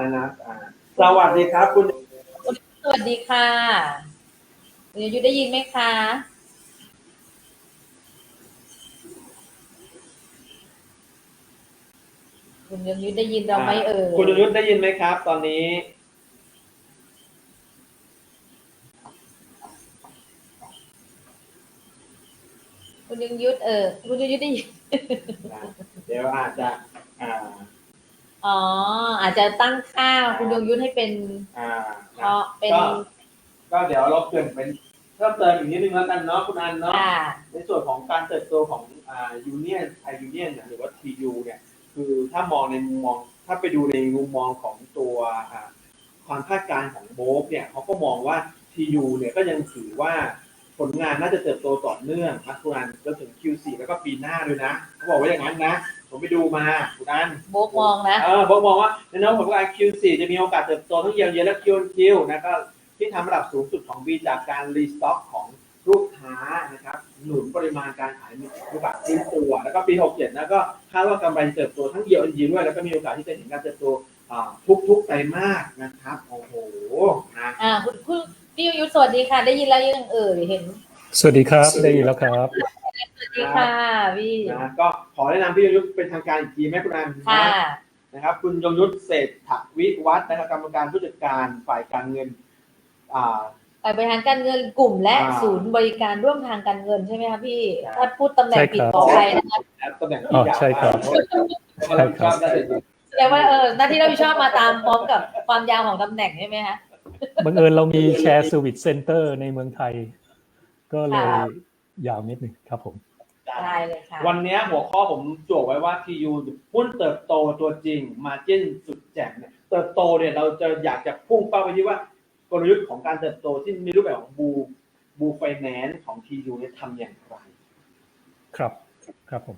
นะนะอ่า สวัสดีครับ คุณสวัสดีค่ะคุณยงยุทธได้ยินไหมคะ คุณยงยุทธได้ยินเราไหมเอ่ยคุณยงยุทธได้ยินไหมครับ ตอนนี้คุณยงยุทธเออคุณยงยุทธได้ยินนะเดี๋ยวอาจจะอ่า อ๋อ อาจจะตั้งค่าคุณยงยุทธให้เป็นอ่าเพนะราะเป็นก็ก็เดี๋ยวเราเปลี่ยนเป็นเพิ่มเติมอีกนิดนึงแล้วกันเนาะคุณอันเนาะค่ะในส่วนของการเติบโตของอ่ายูเนียนไทยูเนียนหรือว่า TU เนี่ย คือถ้ามองในมุมมอง ถ้าไปดูในมุมมองของตัวอ่าความคาดการณ์ของโบฟเนี่ยเขาก็มองว่า TU เนี่ยก็ยังถือว่าผลงานน่าจะเติบโตต่อเนื่องนะคุณอันจนถึง Q4 แล้วก็ปีหน้าด้วยนะเขาบอกว่าอย่างนั้นนะ ผมไปดูมาคุณอันโบกมองนะ เออผมมองว่าในแนวผลการ Q4 จะมีโอกาสเติบโตทั้งเยียร์เยียและ Q1Q นะก็ที่ทำระดับสูงสุดของปีจากการรีสต็อกของลูกค้านะครับหนุนปริมาณการขายมีโอกาสฟื้นตัว แล้วก็ปี 67นะก็คาดว่ากำไรจะเติบโตทั้งเยียร์เยียด้วยแล้วก็มีโอกาสที่จะเห็นการเติบโตอ่าทุกๆไตรมาสนะครับโอ้โหนะอ่าคุณคุณพี่ยงยุทธสวัสดีค่ะ ได้ยินแล้วยังเอ่ยเห็น สวัสดีครับ ได้ยินแล้วครับ สวัสดีค่ะพี่นะก็ขอแนะนำพี่ยงยุทธเป็นทางการอีกทีแม่คุณอันค่ะนะนะครับ คุณยงยุทธเศรษฐวิวัฒน์นะครับกรรมการผู้จัดการฝ่ายการเงินอ่าฝ่ายบริหารการเงินกลุ่มและอ่าศูนย์บริการร่วมทางการเงินใช่ไหมคะพี่ใช่ถ้าพูดตำแหน่งใช่ผิดครับขอไปนะคะและตำแหน่งอ๋ที่อใช่ครับใช่ครับได้เลยแสดงว่าเออหน้าที่รับผิดชอบมาตามพร้อมกับความยาวของตำแหน่งใช่ไหมคะบังเอิญเรามีแชร์ Service Center ในเมืองไทย ก็เลยครับ ยาวนิดหนึ่งครับผมได้เลยค่ะวันนี้หัวข้อผมจวกไว้ว่า TU หุ้นเติบโตตัวจริงมาจิ้นสุดแจ่มเนี่ยเติบโตเนี่ยเราจะอยากจะพุ่งเป้าไปที่ว่ากลยุทธ์ของการเติบโตที่มีรูปแบบของบูบูไฟแนนซ์ของ TU เนี่ยทำอย่างไร ครับครับผม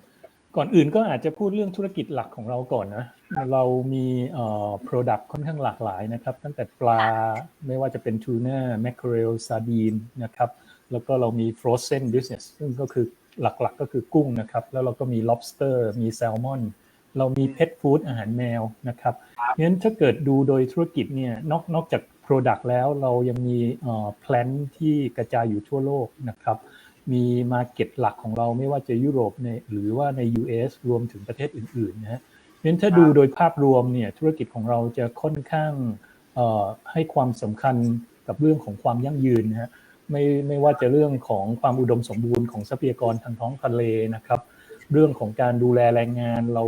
ก่อนอื่นก็อาจจะพูดเรื่องธุรกิจหลักของเราก่อนนะ เรามีเอ่อ product ค่อนข้างหลากหลายนะครับ ตั้งแต่ปลาไม่ว่าจะเป็นทูน่าแมคเคอเรลซาดีนนะครับ แล้วก็เรามี frozen business ซึ่งก็คือหลักๆก็คือกุ้งนะครับ แล้วเราก็มี lobster มีแซลมอนเรามี pet food อาหารแมวนะครับงั้นถ้าเกิดดูโดยธุรกิจเนี่ยนอกนอกจาก product แล้วเรายังมีเอ่อ plan ที่กระจายอยู่ทั่วโลกนะครับ มีมาเก็ตหลักของเราไม่ว่าจะยุโรปในหรือว่าใน US รวมถึงประเทศอื่นๆนะฮะเพราะฉะนั้นถ้าดูโดยภาพรวมเนี่ยธุรกิจของเราจะค่อนข้างให้ความสำคัญกับเรื่องของความยั่งยืนนะฮะ ไม่ไม่ว่าจะเรื่องของความอุดมสมบูรณ์ของทรัพยากรทางท้องทะเลนะครับ เรื่องของการดูแลแรงงานเรา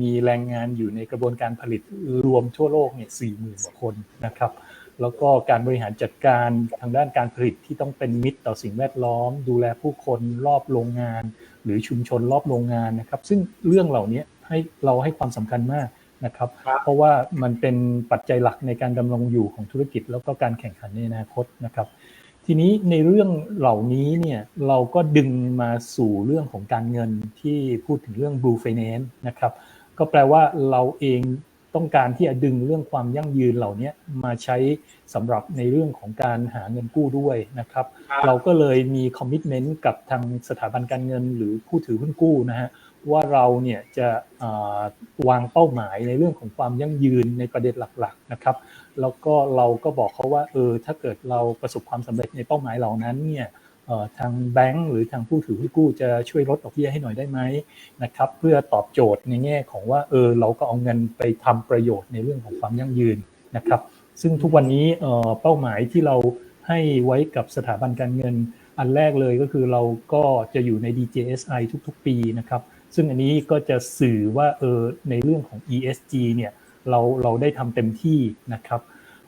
มีแรงงานอยู่ในกระบวนการผลิตรวมทั่วโลกเนี่ยสี่หมื่นกว่าคนนะครับ แล้วก็การบริหารจัดการทางด้านการผลิตที่ต้องเป็นมิตรต่อสิ่งแวดล้อม ดูแลผู้คนรอบโรงงาน หรือชุมชนรอบโรงงานนะครับ ซึ่งเรื่องเหล่านี้ให้เราให้ความสำคัญมากนะครับครับ เพราะว่ามันเป็นปัจจัยหลักในการดำรงอยู่ของธุรกิจ แล้วก็การแข่งขันในอนาคตนะครับ ทีนี้ในเรื่องเหล่านี้เนี่ยเราก็ดึงมาสู่เรื่องของการเงินที่พูดถึงเรื่อง blue finance นะครับ ก็แปลว่าเราเองต้องการที่จะดึงเรื่องความยั่งยืนเหล่านี้มาใช้สำหรับในเรื่องของการหาเงินกู้ด้วยนะครับครับเราก็เลยมีคอมมิชเมนต์กับทางสถาบันการเงินหรือผู้ถือหุ้นกู้นะฮะ ว่าเราเนี่ยจะวางเป้าหมายในเรื่องของความยั่งยืนในประเด็นหลักๆนะครับ แล้วก็เราก็บอกเขาว่าเออถ้าเกิดเราประสบความสำเร็จในเป้าหมายเหล่านั้นเนี่ยทางแบงก์หรือทางผู้ถือหุ้นกู้จะช่วยลดดอกเบี้ยให้หน่อยได้ไหมนะครับ เพื่อตอบโจทย์ในแง่ของว่าเออเราก็เอาเงินไปทำประโยชน์ในเรื่องของความยั่งยืนนะครับ ซึ่งทุกวันนี้เอ่อเป้าหมายที่เราให้ไว้กับสถาบันการเงินอันแรกเลยก็คือเราก็จะอยู่ใน DJSI ทุกๆ ปีนะครับ ซึ่งอันนี้ก็จะสื่อว่าเออในเรื่องของ ESG เนี่ยเราเราได้ทำเต็มที่นะครับ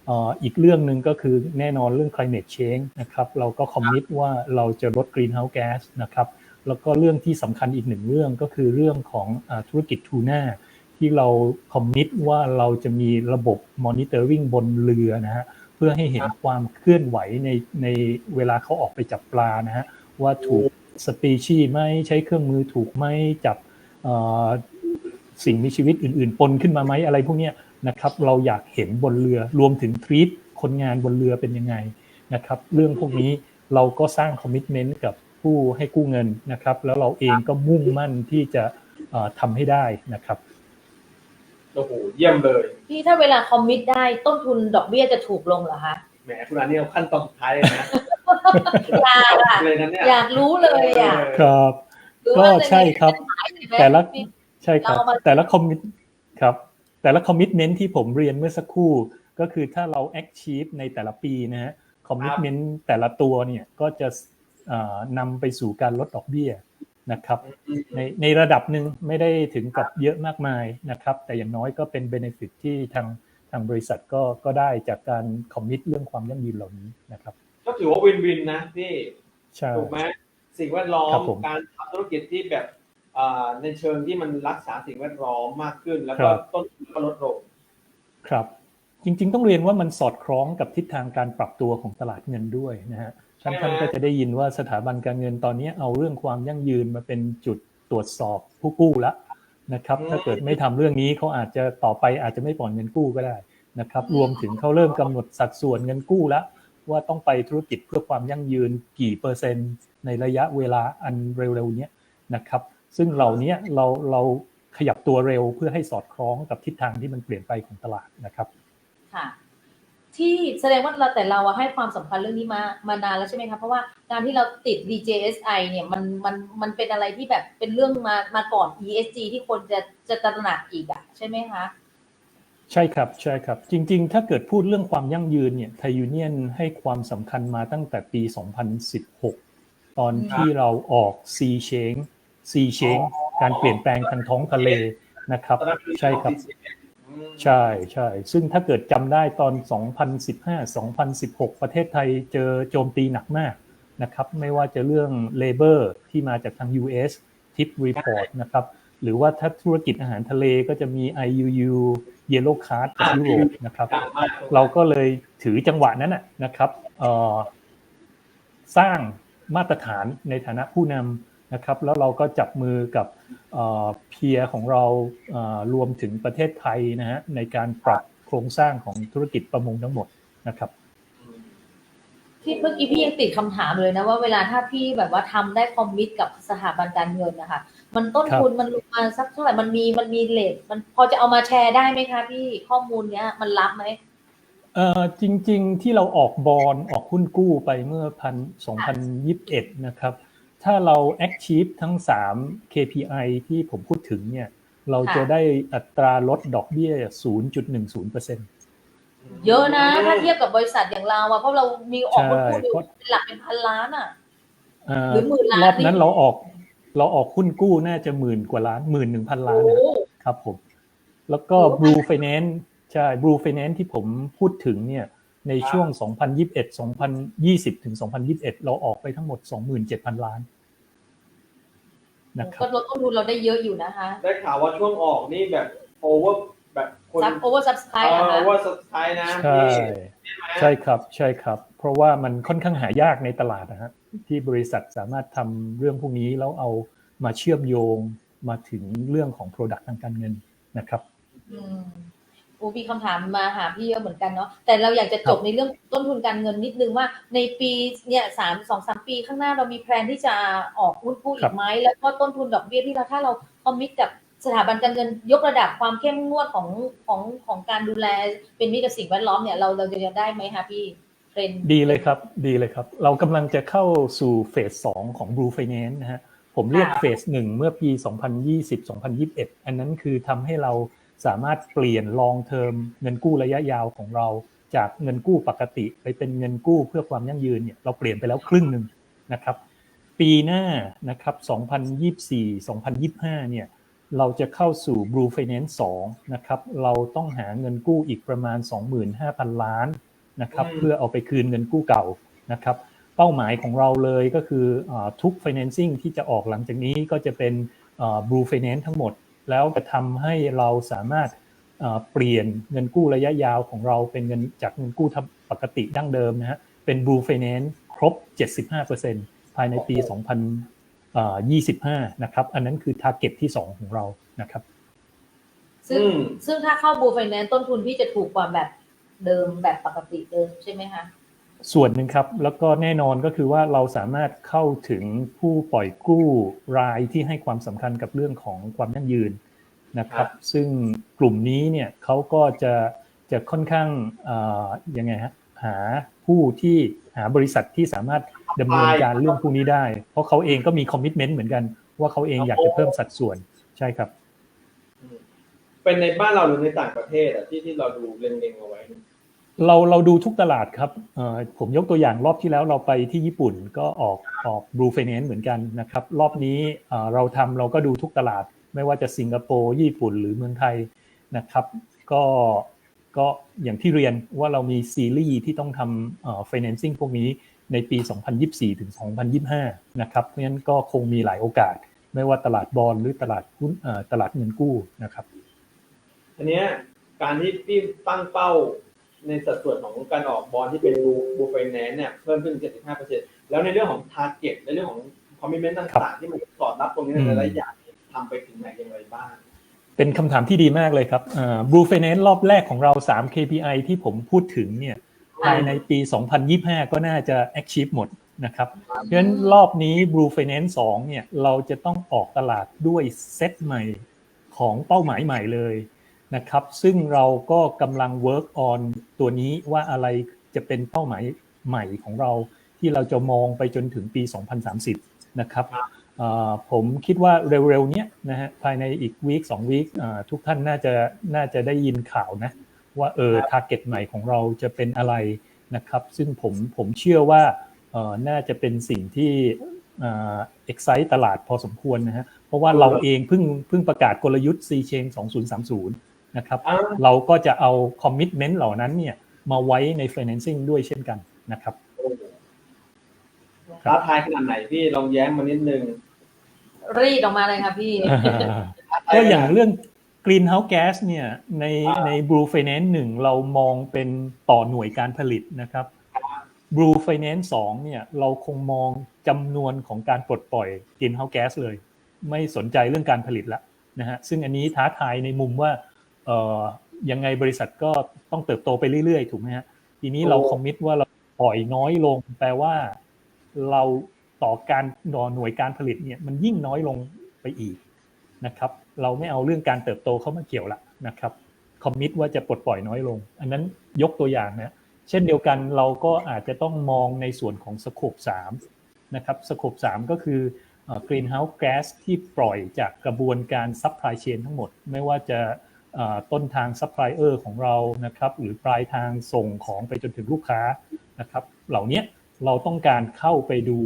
เอ่ออีกเรื่องหนึ่งก็คือแน่นอนเรื่อง climate change นะครับเราก็คอมมิตว่าเราจะลด greenhouse gas นะครับแล้วก็เรื่องที่สำคัญอีกหนึ่งเรื่องก็คือเรื่องของอาธุรกิจทูน่าที่เราคอมมิตว่าเราจะมีระบบ monitoring บนเรือนะฮะเพื่อให้เห็นความเคลื่อนไหวในในเวลาเขาออกไปจับปลานะฮะว่าถูก สปีชีส์ไหมใช้เครื่องมือถูกไหมจับเอ่อสิ่งมีชีวิตอื่น ๆ ปนขึ้นมาไหมอะไรพวกเนี้ยนะครับเราอยากเห็นบนเรือรวมถึงทรีตคนงานบนเรือเป็นยังไงนะครับเรื่องพวกนี้เราก็สร้างคอมมิชเมนต์กับผู้ให้กู้เงินนะครับ แล้วเราเองก็มุ่งมั่นที่จะเอ่อทำให้ได้นะครับโอ้โหเยี่ยมเลยพี่ถ้าเวลาคอมมิตได้ต้นทุนดอกเบี้ยจะถูกลงเหรอคะแหมคุณอันนี้เอาขั้นตอนสุดท้ายเลยนะ อยากอะเลยนะเนี่ยอยากรู้เลยอะครับหรือก็ว่าจะมีใช่ครับเป้าหมายไหมแต่ละพี่ใช่ครับเรามาแต่ละคอมมิตครับ แต่ละคอมมิ t เมนที่ผมเรียนเมื่อสักครู่ ก็คือถ้าเรา achieve ในแต่ละปีนะฮะคอมมิ t เมนแต่ละตัวเนี่ยก็จะเอ่อนำไปสู่การลดดอกเบี้ยนะครับในในระดับหนึ่งไม่ได้ถึงกับเยอะมากมายนะครับ แต่อย่างน้อยก็เป็นเบนฟิตที่ทางทางบริษัทก็ก็ได้จากการคอมมิตเรื่องความยั่งยืนเหล่านี้นะครับ ก็ถือว่าวินวินนะพี่ใช่ ถูกไหมสิ่งแวดล้อครัมบผมการทำธุรกิจที่แบบอ่าในเชิงที่มันรักษาสิ่งแวดล้อมมากขึ้น แล้วคก็รับ ต้นทุนก็ลดลง ครับจริงๆ ต้องเรียนว่ามันสอดคล้องกับทิศทางการปรับตัวของตลาดเงินด้วยนะฮะท่านท่านก็จะได้ยินว่าสถาบันการเงินตอนนี้เอาเรื่องความยั่งยืนมาเป็นจุดตรวจสอบผู้กู้แล้วนะครับถ้าเกิดไม่ทำเรื่องนี้เขาอาจจะต่อไปอาจจะไม่ปล่อยเงินกู้ก็ได้นะครับรวมถึงเขาเริ่มกำหนดสัดส่วนเงินกู้แล้ว ว่าต้องไปธุรกิจเพื่อความยั่งยืนกี่เปอร์เซ็นต์ ในระยะเวลาอันเร็วๆนี้นะครับ ซึ่งเหล่านี้เราเราขยับตัวเร็วเพื่อให้สอดคล้องกับทิศทางที่มันเปลี่ยนไปของตลาดนะครับ ค่ะ ที่แสดงว่าเราแต่เราให้ความสำคัญเรื่องนี้มามานานแล้วใช่ไหมคะเพราะว่าการที่เราติด DJSI เนี่ยมันมันมันเป็นอะไรที่แบบเป็นเรื่องมามาก่อน ESG ที่คนจะจะตระหนักอีกอะใช่ไหมคะ ใช่ครับใช่ครับ จริง ๆ ถ้าเกิดพูดเรื่องความยั่งยืนเนี่ยไทยูเนียนให้ความสำคัญมาตั้งแต่ปี 2016 ตอนที่เราออก C Change C Change การเปลี่ยนแปลงทางท้องทะเลนะครับ ใช่ครับใช่ใช่ซึ่งถ้าเกิดจำได้ตอน 2015-2016 ประเทศไทยเจอโจมตีหนักมากนะครับ ไม่ว่าจะเรื่อง Labor ที่มาจากทาง US Tip Report นะครับ หรือว่าถ้าธุรกิจอาหารทะเลก็จะมี IUU Yellow Card จากยุโรปนะครับดังมากเราก็เลยถือจังหวะนั้นนะนะครับเอ่อสร้างมาตรฐานในฐานะผู้นำนะครับ แล้วเราก็จับมือกับเพียร์ของเราเอ่อรวมถึงประเทศไทยนะฮะในการปรับโครงสร้างของธุรกิจประมงทั้งหมดนะครับ ที่เมื่อกี้พี่ยังติดคำถามเลยนะว่าเวลาถ้าพี่แบบว่าทำได้คอมมิตกับสถาบันการเงินนะคะมันต้นทุนมันลงมาสักเท่าไหร่มันมีมันมีเลทมันพอจะเอามาแชร์ได้ไหมคะพี่ข้อมูลเนี้ยมันรับไหมเอ่อจริง ๆ ที่เราออกบอลออกหุ้นกู้ไปเมื่อพัน2021นะครับ ถ้าเรา achieve ทั้ง 3 KPI ที่ผมพูดถึงเนี่ย เราจะได้อัตราลดดอกเบี้ย 0.10%เยอะนะ ถ้าเทียบกับบริษัทอย่างเราอะเพราะเรามีออกหุ้นกู้อยู่ใช่เป็นหลักเป็นพันล้านอะเอ่อหรือหมื่นล้านรอบนั้นนี่เราออก เราออกหุ้นกู้น่าจะหมื่นกว่าล้านหมื่นหนึ่งพันล้านโอ้นะครับผม แล้วก็โอ้ Blue Finance ใช่ Blue Finance ที่ผมพูดถึงเนี่ย ในช่วง 2021 2020 ถึง 2021 เราออกไปทั้งหมด 27,000 ล้านนะครับก็ลดต้นทุนเราได้เยอะอยู่นะคะ ได้ข่าวว่าช่วงออกนี่แบบโอเวอร์ แบบคนซับโอเวอร์ซับสไครเอต์นะคะอว่าสุดท้ายนะใช่พี่ใช่ครับใช่ครับ เพราะว่ามันค่อนข้างหายากในตลาดนะฮะที่บริษัทสามารถทำเรื่องพวกนี้แล้วเอามาเชื่อมโยงมาถึงเรื่องของ Product ทางการเงินนะครับอืมโอ้มีคำถามมาหาพี่เยอะเหมือนกันเนาะแต่เราอยากจะจบในเรื่องต้นทุนการเงินนิดนึงว่า ในปีเนี่ยสามสองสามปีข้างหน้าเรามีแพลนที่จะออกหุ้นกู้อีครักบไหมแล้วก็ต้นทุนดอกเบี้ยที่เราถ้าเราคอมมิตกับ สถาบันการเงินยกระดับความเข้มงวดของของของการดูแลเป็นมิตรกับสิ่งแวดล้อมเนี่ยเราเราจะได้ไหมคะพี่เทรนด์ดีเลยครับดีเลยครับ เรากำลังจะเข้าสู่เฟสสองของ Blue Finance นะฮะผมเรียกค่ะเฟสหนึ่งเมื่อปี 2020-2021 อันนั้นคือทำให้เราสามารถเปลี่ยน long term เงินกู้ระยะยาวของเรา จากเงินกู้ปกติไปเป็นเงินกู้เพื่อความยั่งยืนเนี่ยเราเปลี่ยนไปแล้วครึ่งหนึ่งนะครับ ปีหน้านะครับ 2024-2025 เนี่ย เราจะเข้าสู่ Blue Finance 2นะครับ เราต้องหาเงินกู้อีกประมาณ 25,000 ล้านนะครับอืมเพื่อเอาไปคืนเงินกู้เก่านะครับ เป้าหมายของเราเลยก็คืออาทุก financing ที่จะออกหลังจากนี้ก็จะเป็นอ่า Blue Finance ทั้งหมด แล้วจะทำให้เราสามารถอ่าเปลี่ยนเงินกู้ระยะยาวของเราเป็นเงินจากเงินกู้ปกติดั้งเดิมนะฮะเป็น Blue Finance ครบ 75%ภายในปี 2025 นะครับ อันนั้นคือ target ที่ 2 ของเรานะครับ ซึ่งอืมซึ่งถ้าเข้าบูไฟแนนซ์ต้นทุนพี่จะถูกกว่าแบบเดิมแบบปกติเดิมใช่ไหมคะส่วนหนึ่งครับ แล้วก็แน่นอนก็คือว่าเราสามารถเข้าถึงผู้ปล่อยกู้รายที่ให้ความสำคัญกับเรื่องของความยั่งยืนนะครับ ซึ่งกลุ่มนี้เนี่ยเขาก็จะจะค่อนข้างเอ่อยังไงฮะหาผู้ที่หาบริษัทที่สามารถ ดำเนินการเรื่องพวกนี้ได้ เพราะเขาเองก็มีคอมมิชเมนต์เหมือนกัน ว่าเขาเองอยากจะเพิ่มสัดส่วนใช่ครับอืมเป็นในบ้านเราหรือในต่างประเทศอะที่ที่เราดูเล็งๆเอาไว้ เราเราดูทุกตลาดครับเอ่อผมยกตัวอย่างรอบที่แล้วเราไปที่ญี่ปุ่นก็ออกออกบลูไฟแนนซ์เหมือนกันนะครับ รอบนี้เอ่อเราทำเราก็ดูทุกตลาด ไม่ว่าจะสิงคโปร์ญี่ปุ่นหรือเมืองไทยนะครับ ก็ก็อย่างที่เรียนว่าเรามีซีรีส์ที่ต้องทำเอ่อ financing พวกนี้ ในปี 2024 ถึง 2025 นะครับเพราะฉะนั้นก็คงมีหลายโอกาส ไม่ว่าตลาดบอลหรือตลาดหุ้นเอ่อตลาดเงินกู้นะครับทีเนี้ยการที่พี่ตั้งเป้าในสัดส่วนของการออกบอลที่เป็นบูบูไฟแนนซ์เนี่ยเพิ่มขึ้น 75%แล้วในเรื่องของทาร์เก็ตในเรื่องของคอมมิชเมนต์ต่างๆ ที่มันสอดรับตรงนี้ในแต่ละอย่างทำไปถึงไหนอย่างไรบ้าง เป็นคำถามที่ดีมากเลยครับบลูไฟแนนซ์รอบแรกของเรา 3 KPI ที่ผมพูดถึงเนี่ย ภายในปี 2025 ก็น่าจะ achieve หมดนะครับเพราะฉะนั้นรอบนี้ Blue Finance 2เนี่ยเราจะต้องออกตลาดด้วยเซตใหม่ของเป้าหมายใหม่เลยนะครับซึ่งเราก็กำลัง work on ตัวนี้ว่าอะไรจะเป็นเป้าหมายใหม่ของเราที่เราจะมองไปจนถึงปี 2030 นะครับครับเอ่อผมคิดว่าเร็วๆเนี้ยนะฮะภายในอีกวีคสองวีคทุกท่านน่าจะน่าจะได้ยินข่าวนะ ว่าเออทาร์เก็ตใหม่ของเราจะเป็นอะไรนะครับ ซึ่งผมผมเชื่อว่าเออน่าจะเป็นสิ่งที่เอ็กไซต์ตลาดพอสมควรนะฮะเพราะว่าเราเองเพิ่งเพิ่งประกาศกลยุทธ์ C Chain 2030 นะครับอ่าเราก็จะเอาคอมมิ t เมนต์เหล่านั้นเนี่ยมาไว้ใน financing ด้วยเช่นกันนะครับโอ้โหท้าทายขนาดไหนพี่ลองแย้มมานิดนึงรีดออกมาเลยค่ะพี่ก็อย่างเรื่อง greenhouse gas เนี่ยในใน Blue Finance หนึ่งเรามองเป็นต่อหน่วยการผลิตนะครับ Blue Finance สองเนี่ยเราคงมองจำนวนของการปลดปล่อย greenhouse gas เลย ไม่สนใจเรื่องการผลิตละนะฮะซึ่งอันนี้ท้าทายในมุมว่าเอ่อยังไงบริษัทก็ต้องเติบโตไปเรื่อยๆ ถูกไหมฮะทีนี้เราโอ้คอมมิตว่าเราปล่อยน้อยลง แปลว่าเราต่อการดอหน่วยการผลิตเนี่ยมันยิ่งน้อยลงไปอีกนะครับ เราไม่เอาเรื่องการเติบโตเข้ามาเกี่ยวละนะครับคอมมิตว่าจะปลดปล่อยน้อยลง อันนั้นยกตัวอย่างนะเช่นเดียวกันเราก็อาจจะต้องมองในส่วนของสโคป3นะครับสโคป3ก็คือกรีนเฮาส์แก๊สที่ปล่อยจากกระบวนการซัพพลายเชนทั้งหมด ไม่ว่าจะต้นทางซัพพลายเออร์ของเรานะครับหรือปลายทางส่งของไปจนถึงลูกค้านะครับเหล่านี้เราต้องการเข้าไปดู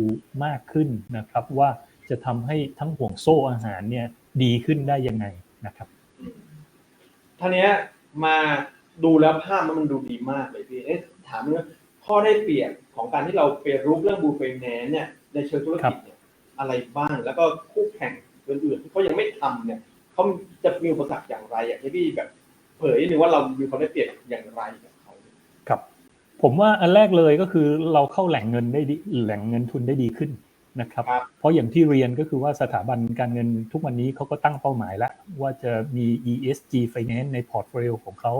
มากขึ้นนะครับว่าจะทำให้ทั้งห่วงโซ่อาหารเนี่ย ดีขึ้นได้ยังไงนะครับท่านี้ยมาดูแล้วภาพมันดูดีมากเลยพี่เอ๊ะถามเรื่องข้อได้เปรียบของการที่เราไปรู้เรื่องบูเฟนแนนเนี่ยในเชิงธุรกิจเนี่ยอะไรบ้าง แล้วก็คู่แข่งอื่นๆที่เขายังไม่ทำเนี่ยเขาจะมีอุปสรรคอย่างไรอยากให้พี่แบบ เผยนิดนึงว่าเรามีความได้เปรียบอย่างไรกับเขาครับ ผมว่าอันแรกเลยก็คือเราเข้าแหล่งเงินได้ดีแหล่งเงินทุนได้ดีขึ้น นะครับครับ เพราะอย่างที่เรียนก็คือว่าสถาบันการเงินทุกวันนี้เขาก็ตั้งเป้าหมายแล้ว ว่าจะมี ESG finance ในพอร์ตโฟลิโอของเขา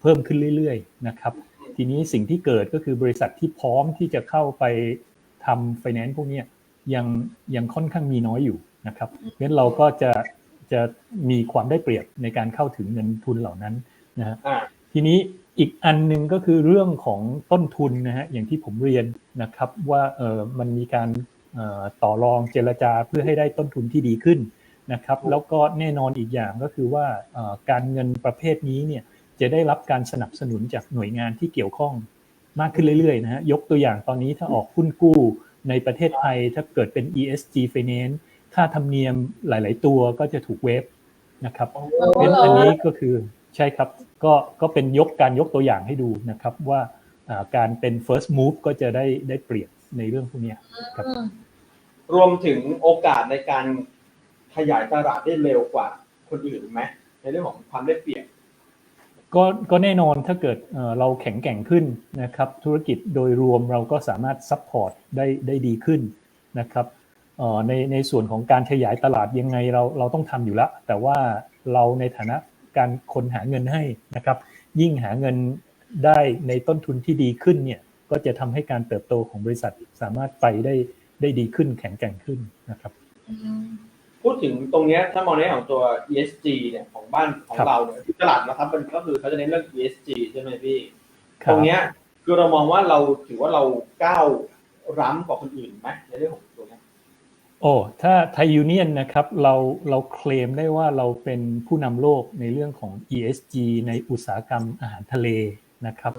เพิ่มขึ้นเรื่อยๆนะครับทีนี้สิ่งที่เกิดก็คือบริษัทที่พร้อมที่จะเข้าไปทำ finance พวกเนี้ยยังยังค่อนข้างมีน้อยอยู่นะครับเพราะฉะนั้นเราก็จะจะมีความได้เปรียบในการเข้าถึงเงินทุนเหล่านั้นนะฮะอ่าทีนี้อีกอันหนึ่งก็คือเรื่องของต้นทุนนะฮะอย่างที่ผมเรียนนะครับว่าเออมันมีการเอ่อ ต่อรองเจรจาเพื่อให้ได้ต้นทุนที่ดีขึ้นนะครับ แล้วก็แน่นอนอีกอย่างก็คือว่าเอ่อการเงินประเภทนี้เนี่ยจะได้รับการสนับสนุนจากหน่วยงานที่เกี่ยวข้องมากขึ้นเรื่อยๆนะฮะยกตัวอย่างตอนนี้ถ้าออกหุ้นกู้ในประเทศไทยถ้าเกิดเป็น ESG Finance ค่าธรรมเนียมหลาย ๆ ตัวก็จะถูกเวฟนะครับโอ้เพราะฉะนั้นอันนี้ก็คือใช่ครับก็ก็เป็นยกการยกตัวอย่างให้ดูนะครับว่าอ่าการเป็น first move ก็จะได้ได้เปรียบในเรื่องพวกเนี้ยครับอืม รวมถึงโอกาสในการขยายตลาดได้เร็วกว่าคนอื่นไหมในเรื่องของความได้เปรียบก็ก็แน่นอนถ้าเกิดเราแข็งแกร่งขึ้นนะครับธุรกิจโดยรวมเราก็สามารถซัพพอร์ตได้ได้ดีขึ้นนะครับในในส่วนของการขยายตลาดยังไงเราเราต้องทำอยู่แล้ว แต่ว่าเราในฐานะการคนหาเงินให้นะครับ ยิ่งหาเงินได้ในต้นทุนที่ดีขึ้นเนี่ยก็จะทำให้การเติบโตของบริษัทสามารถไปได้ ได้ดีขึ้นแข็งแกร่งขึ้นนะครับอืมพูดถึงตรงเนี้ยถ้ามองในแง่ของตัว ESG เนี่ยของบ้านของครับเราเนี่ยที่ตลาดนะครับมันก็คือเขาจะเน้นเรื่อง ESG ใช่ไหมพี่คบตรงเนี้ยคือเรามองว่าเราถือว่าเราก้าวร้ำกว่าคนอื่นไหมในเรื่องของตัวเนี้ยโอ้ถ้าไทยยูเนียนนะครับเราเราเคลมได้ว่าเราเป็นผู้นำโลกในเรื่องของ ESG ในอุตสาหกรรมอาหารทะเลนะครับ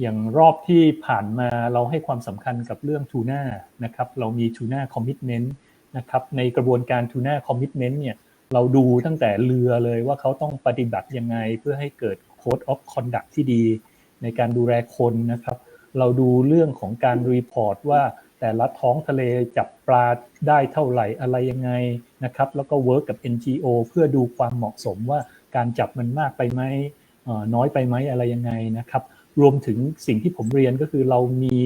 อย่างรอบที่ผ่านมาเราให้ความสำคัญกับเรื่องทูน่านะครับเรามีทูน่าคอมมิชเมนต์นะครับในกระบวนการทูน่าคอมมิชเมนต์เนี่ยเราดูตั้งแต่เรือเลยว่าเขาต้องปฏิบัติยังไงเพื่อให้เกิด Code of Conduct ที่ดี ในการดูแลคนนะครับ เราดูเรื่องของการรีพอร์ตว่าแต่ละท้องทะเลจับปลาได้เท่าไหร่อะไรยังไงนะครับแล้วก็เวิร์กกับ NGO เพื่อดูความเหมาะสมว่าการจับมันมากไปไหมน้อยไปไหมอะไรยังไงนะครับ รวมถึงสิ่งที่ผมเรียนก็คือเรามี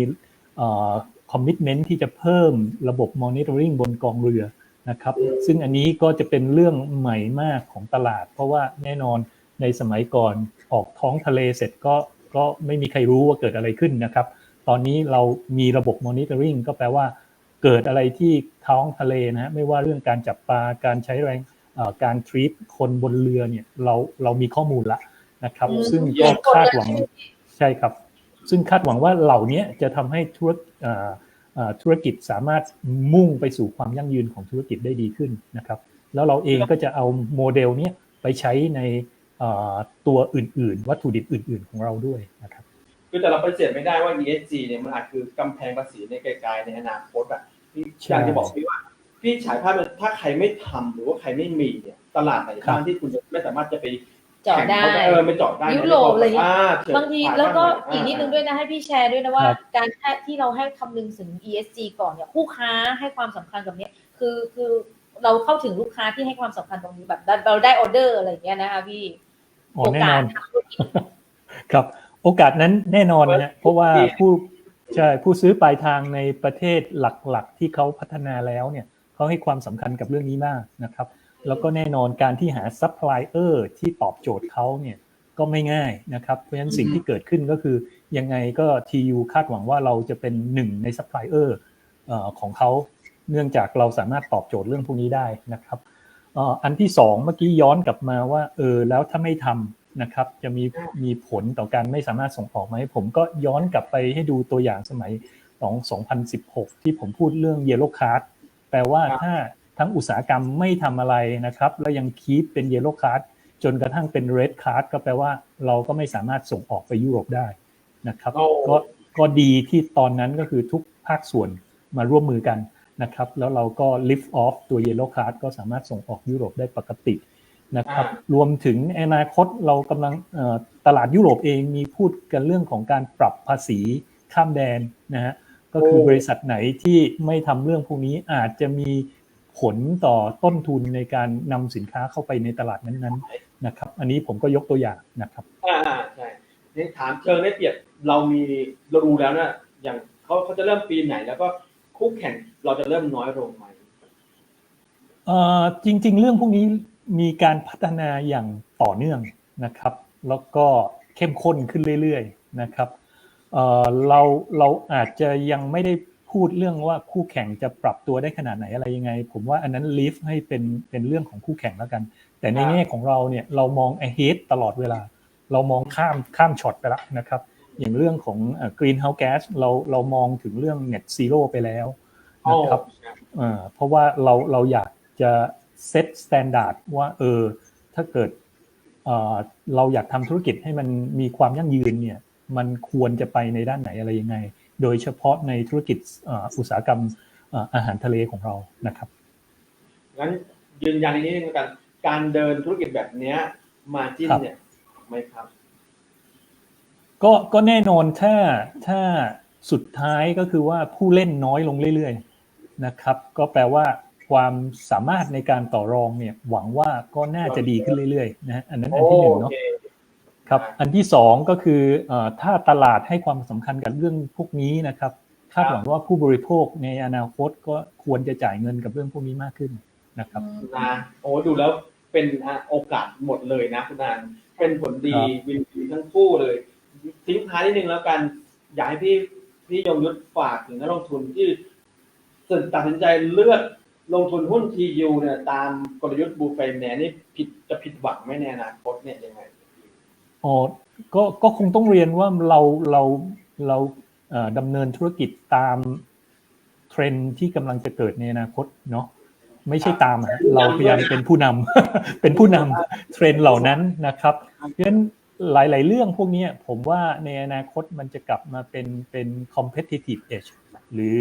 คอมมิชเมนต์ที่จะเพิ่มระบบมอนิเตอร์ริงบนกองเรือนะครับซึ่งอันนี้ก็จะเป็นเรื่องใหม่มากของตลาด เพราะว่าแน่นอนในสมัยก่อนออกท้องทะเลเสร็จก็ก็ไม่มีใครรู้ว่าเกิดอะไรขึ้นนะครับ ตอนนี้เรามีระบบมอนิเตอร์ริงก็แปลว่าเกิดอะไรที่ท้องทะเลนะฮะไม่ว่าเรื่องการจับปลาการใช้แรงเอ่อการทรีตคนบนเรือเนี่ยเราเรามีข้อมูลละนะครับอืมซึ่งเห็ก็นผลคาดเลยหวังใช่ครับ ซึ่งคาดหวังว่าเหล่านี้จะทำให้ธุรเอ่อเอ่อธุรกิจสามารถมุ่งไปสู่ความยั่งยืนของธุรกิจได้ดีขึ้นนะครับ แล้วเราเองก็จะเอาโมเดลเนี้ยไปใช้ในเอ่อตัวอื่นๆ วัตถุดิบอื่น ๆ ของเราด้วยนะครับคือแต่เราปฏิเสธไม่ได้ว่า ESG เนี่ยมันอาจคือกำแพงภาษีในไกลๆในอนาคตอะพี่ใช่อยากจะบอกพี่ว่าพี่ฉายภาพเลยถ้าใครไม่ทำหรือว่าใครไม่มีเนี่ยตลาดไหนบ้างที่คุณจะไม่สามารถจะไป เจาะได้แข่งเขาเออไปเจาะได้ยุโรปอะไรอย่างเงี้ยอ่เถิดบางทีผ่นแล้วก็บ้าอีกนิดนึงด้วยนะให้พี่แชร์ด้วยนะว่าการแค่ที่เราให้คำนึงถึง ESG ก่อนเนี่ยคู่ค้าให้ความสำคัญกับเนี้ยคือคือเราเข้าถึงลูกค้าที่ให้ความสำคัญตรงนี้แบบเราได้ออเดอร์อะไรอย่างเงี้ยนะคะพี่อ๋อโอแน่กานอสนทางธุรกิจ ครับโอกาสนั้นแน่นอนนะฮะเพราะว่าผู้ใช่ผู้ซื้อปลายทางในประเทศหลักๆ ที่เขาพัฒนาแล้วเนี่ยเขาให้ความสำคัญกับเรื่องนี้มากนะครับ แล้วก็แน่นอนการที่หาซัพพลายเออร์ที่ตอบโจทย์เขาเนี่ยก็ไม่ง่ายนะครับ เพราะฉะนั้นสิ่งที่เกิดขึ้นก็คือยังไงก็ TU คาดหวังว่าเราจะเป็นหนึ่งในซัพพลายเออร์ของเขาเนื่องจากเราสามารถตอบโจทย์เรื่องพวกนี้ได้นะครับเอ่ออันที่สองเมื่อกี้ย้อนกลับมาว่าเออแล้วถ้าไม่ทำนะครับจะมีมีผลต่อการไม่สามารถส่งออกไหมผมก็ย้อนกลับไปให้ดูตัวอย่างสมัยของ2016 ที่ผมพูดเรื่อง Yellow Card แปลว่าถ้า ทั้งอุตสาหกรรมไม่ทำอะไรนะครับ แล้วยังคีปเป็น Yellow Card จนกระทั่งเป็น Red Card ก็แปลว่าเราก็ไม่สามารถส่งออกไปยุโรปได้นะครับโอ้ก็ก็ดีที่ตอนนั้นก็คือทุกภาคส่วนมาร่วมมือกันนะครับ แล้วเราก็ lift off ตัว Yellow Card ก็สามารถส่งออกยุโรปได้ปกตินะครับ รวมถึงอนาคตเรากำลังเอ่อตลาดยุโรปเองมีพูดกันเรื่องของการปรับภาษีข้ามแดนนะฮะก็คือบริษัทไหนที่ไม่ทำเรื่องพวกนี้อาจจะมี ผลต่อต้นทุนในการนำสินค้าเข้าไปในตลาดนั้นๆนะครับ อันนี้ผมก็ยกตัวอย่างนะครับอ่าอ่าใช่นี่ถามเชิงได้เปรียบเรามีเรารู้แล้วนะอย่างเขาเขาจะเริ่มปีไหน แล้วก็คู่แข่งเราจะเริ่มน้อยลงไหมเอ่อจริง ๆ เรื่องพวกนี้มีการพัฒนาอย่างต่อเนื่องนะครับ แล้วก็เข้มข้นขึ้นเรื่อยๆนะครับเอ่อเราเราอาจจะยังไม่ได้ พูดเรื่องว่าคู่แข่งจะปรับตัวได้ขนาดไหนอะไรยังไง ผมว่าอันนั้นลีฟให้เป็นเป็นเรื่องของคู่แข่งแล้วกัน แต่ในแง่ของเราเนี่ยเรามอง ahead ตลอดเวลา เรามองข้ามข้ามช็อตไปแล้วนะครับ อย่างเรื่องของเอ่อ greenhouse gas เราเรามองถึงเรื่อง net zero ไปแล้วนะครับเอ่อเพราะว่าเราเราอยากจะเซตสแตนดาร์ดว่าเออถ้าเกิดเอ่อเราอยากทำธุรกิจให้มันมีความยั่งยืนเนี่ยมันควรจะไปในด้านไหนอะไรยังไง โดยเฉพาะในธุรกิจเอ่ออุตสาหกรรมเอ่ออาหารทะเลของเรานะครับงั้นยืนยันอีกนิดนึงแล้วกันการเดินธุรกิจแบบเนี้ยมาจิ้นครับเนี่ยไหมครับ ก็ก็แน่นอนถ้าถ้าสุดท้ายก็คือว่าผู้เล่นน้อยลงเรื่อยๆนะครับ ก็แปลว่าความสามารถในการต่อรองเนี่ยหวังว่าก็น่าจะดีขึ้นเรื่อยๆนะฮะอันนั้นอันที่หนึ่งเนาะโอเครับอันที่สองก็คือถ้าตลาดให้ความสำคัญกับเรื่องพวกนี้นะครับคาดหวังว่าผู้บริโภคในอนาคตก็ควรจะจ่ายเงินกับเรื่องพวกนี้มากขึ้นนะครับนะโอ้ดูแล้วเป็นโอกาสหมดเลยนะคุณนานเป็นผลดีวินวินทั้งคู่เลย ทิ้งท้ายนิดนึงแล้วกัน อยากให้พี่พี่ยงยุทธฝากถึงนักลงทุนที่ตัดสินใจเลือกลงทุนหุ้น TU เนี่ยตามกลยุทธ์บูเฟนเนี่ยนี่ผิดจะผิดหวังไหมในอนาคตเนี่ยยังไง อ๋อก็ก็คงต้องเรียนว่าเราเราเราเอ่อดำเนินธุรกิจตามเทรนด์ที่กำลังจะเกิดในอนาคตเนาะไม่ใช่ตามอะฮะเราพยายามเป็นผู้นำเป็นผู้นำเทรนด์เหล่านั้นนะครับเพราะฉะนั้นหลาย ๆ เรื่องพวกเนี้ยผมว่าในอนาคตมันจะกลับมาเป็นเป็น competitive edge หรือ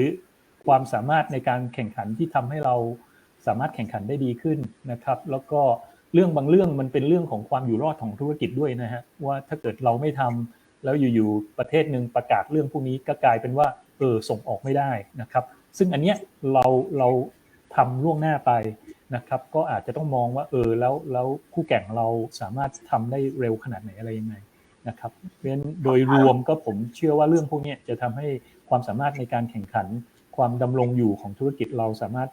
ความสามารถในการแข่งขันที่ทำให้เราสามารถแข่งขันได้ดีขึ้นนะครับ แล้วก็ เรื่องบางเรื่องมันเป็นเรื่องของความอยู่รอดของธุรกิจด้วยนะฮะว่าถ้าเกิดเราไม่ทำแล้วอยู่ๆประเทศหนึ่งประกาศเรื่องพวกนี้ก็กลายเป็นว่าเออส่งออกไม่ได้นะครับ ซึ่งอันเนี้ยเราเราทำล่วงหน้าไปนะครับ ก็อาจจะต้องมองว่าเออแล้วแล้วคู่แข่งเราสามารถทำได้เร็วขนาดไหนอะไรยังไงนะครับเพราะฉะนั้นโดยรวมก็ผมเชื่อว่าเรื่องพวกนี้จะทำให้ความสามารถในการแข่งขัน ความดำรงอยู่ของธุรกิจเราสามารถ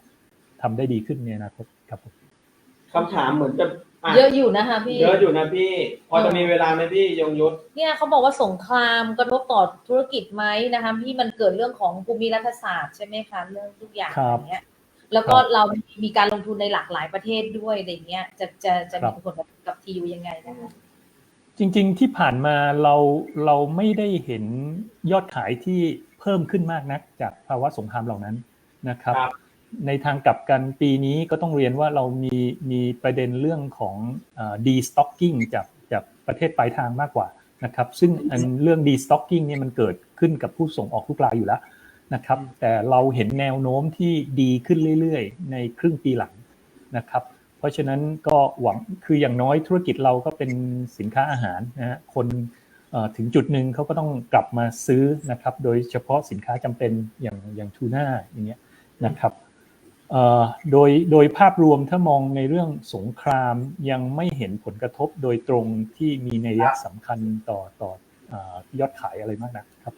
ทำได้ดีขึ้นในอนาคตครับผม คำถามเหมือนจะอะเยอะอยู่นะคะพี่ เยอะอยู่นะพี่ พอจะมีเวลาไหมพี่ยงยุทธ เนี่ยเขาบอกว่าสงครามกระทบต่อธุรกิจไหมนะคะพี่มันเกิดเรื่องของภูมิรัฐศาสตร์ใช่ไหมคะเรื่องทุกอย่างครับอย่างเงี้ยแล้วก็ครับเรามีการลงทุนในหลากหลายประเทศด้วยอะไรเงี้ยจะจะจะครัมีบ ผลกระทบกับทียูยังไงนะคะจริงๆที่ผ่านมาเราเราไม่ได้เห็นยอดขายที่เพิ่มขึ้นมากนักจากภาวะสงครามเหล่านั้นนะครับ ครับ ในทางกลับกันปีนี้ก็ต้องเรียนว่าเรามีมีประเด็นเรื่องของเอ่อ destocking จากจากประเทศปลายทางมากกว่านะครับซึ่งอันเรื่อง destocking เนี่ยมันเกิดขึ้นกับผู้ส่งออกทุกรายอยู่แล้วนะครับแต่เราเห็นแนวโน้มที่ดีขึ้นเรื่อยๆ ในครึ่งปีหลังนะครับเพราะฉะนั้นก็หวังคืออย่างน้อยธุรกิจเราก็เป็นสินค้าอาหารนะฮะคนเอ่อถึงจุดหนึ่งเขาก็ต้องกลับมาซื้อนะครับโดยเฉพาะสินค้าจำเป็นอย่างอย่างทูน่าอย่างเงี้ยนะครับเอ่อ โดยโดยภาพรวมถ้ามองในเรื่องสงครามยังไม่เห็นผลกระทบโดยตรงที่มีนัยสำคัญต่อต่อเอ่อยอดขายอะไรมากนะครับ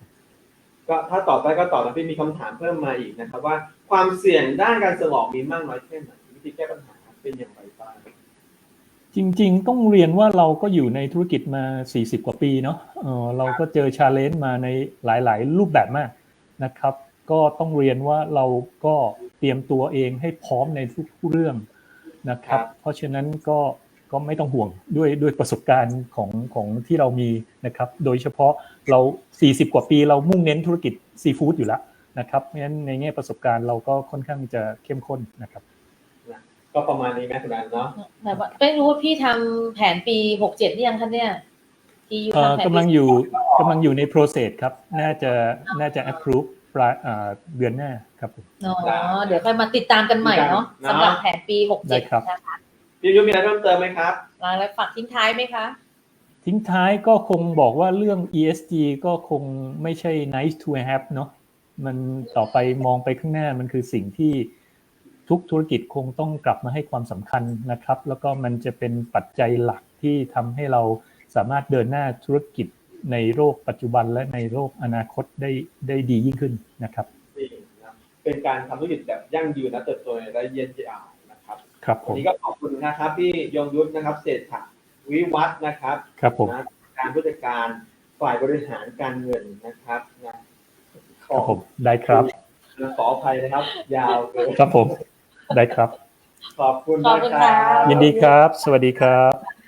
ก็ถ้าตอบได้ก็ตอบนะพี่มีคำถามเพิ่มมาอีกนะครับว่าความเสี่ยงด้านการส่งออกมีมากน้อยแค่ไหนวิธีแก้ปัญหาเป็นอย่างไรบ้างจริง ๆ ต้องเรียนว่าเราก็อยู่ในธุรกิจมา 40 กว่าปีเนาะเออเราก็เจอชาเลนจ์มาในหลาย ๆ รูปแบบมากนะครับ ก็ต้องเรียนว่าเราก็ เตรียมตัวเองให้พร้อมในทุกๆเรื่องนะครับ เพราะฉะนั้นก็ก็ไม่ต้องห่วงด้วยด้วยประสบการณ์ของของที่เรามีนะครับ โดยเฉพาะเรา 40 กว่าปีเรามุ่งเน้นธุรกิจซีฟู้ดอยู่แล้วนะครับเพราะฉะนั้นในแง่ประสบการณ์เราก็ค่อนข้างจะเข้มข้นนะครับ ก็ประมาณนี้ไหมคุณอันเนาะแบบว่าไม่รู้ว่าพี่ทำแผนปีหกเจ็ดหรือยังคะเนี่ยทียูเอ่อทำแผนกำลังอยู่กำลังอยู่ใน process ครับ น่าจะน่าจะ approve ปลายเอ่อเดือนหน้า ครับผมอ๋อเดี๋ยวค่อยมาติดตามกันใหม่เนาะสำหรับแผนปีหกได้เจ็ดครับนะคะพี่ยุทธมีอะไรเพิ่มเติมไหมครับแล้วฝากทิ้งท้ายไหมคะทิ้งท้ายก็คงบอกว่าเรื่อง ESG ก็คงไม่ใช่ nice to have เนาะมันต่อไปมองไปข้างหน้ามันคือสิ่งที่ทุกธุรกิจคงต้องกลับมาให้ความสำคัญนะครับ แล้วก็มันจะเป็นปัจจัยหลักที่ทำให้เราสามารถเดินหน้าธุรกิจในโลกปัจจุบันและในโลกอนาคตได้ได้ดียิ่งขึ้นนะครับจริงนะ เป็นการทำธุรกิจแบบยั่งยืนและเติบโตในระยะยาวนะครับครับผวันมนี้ก็ขอบคุณนะครับพี่ยงยุทธนะครับเศรษฐะวิวัฒน์นะครับ ครับผม นะการผู้จัดการฝ่ายบริหารการเงินนะครับนะขคอรับผมได้ครับ ขออภัยนะครับ ยาวเกินครับผม ได้ครับ ขอบคุณขอบนะคุณครัค่ะบยินดีครับ สวัสดีครับ